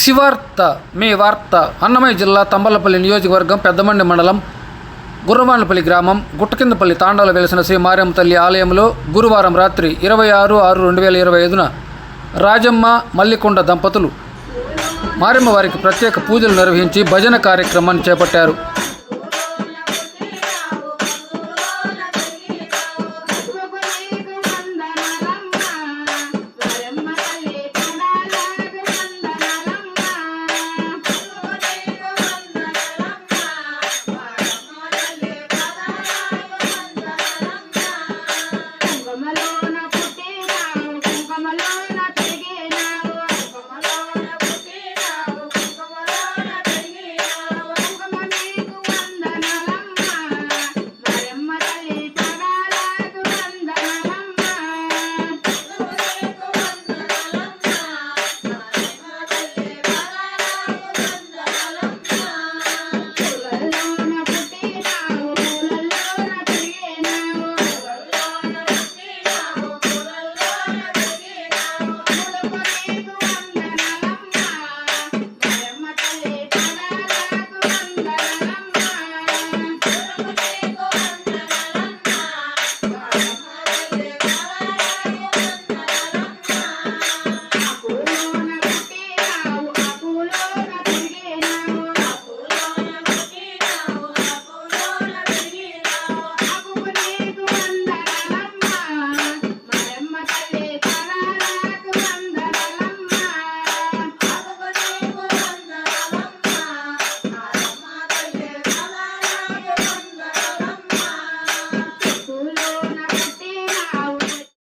శివార్త మీ వార్త అన్నమయ్య జిల్లా తంబలపల్లి నియోజకవర్గం పెద్దమండి మండలం గుర్రవాణపల్లి గ్రామం గుట్టకిందపల్లి తాండాలో వెలిసిన శ్రీ మారియమ్మ తల్లి ఆలయంలో గురువారం రాత్రి ఇరవై ఆరు ఆరు రెండు వేల ఇరవై ఐదున రాజమ్మ మల్లికొండ దంపతులు మారెమ్మ వారికి ప్రత్యేక పూజలు నిర్వహించి భజన కార్యక్రమాన్ని చేపట్టారు.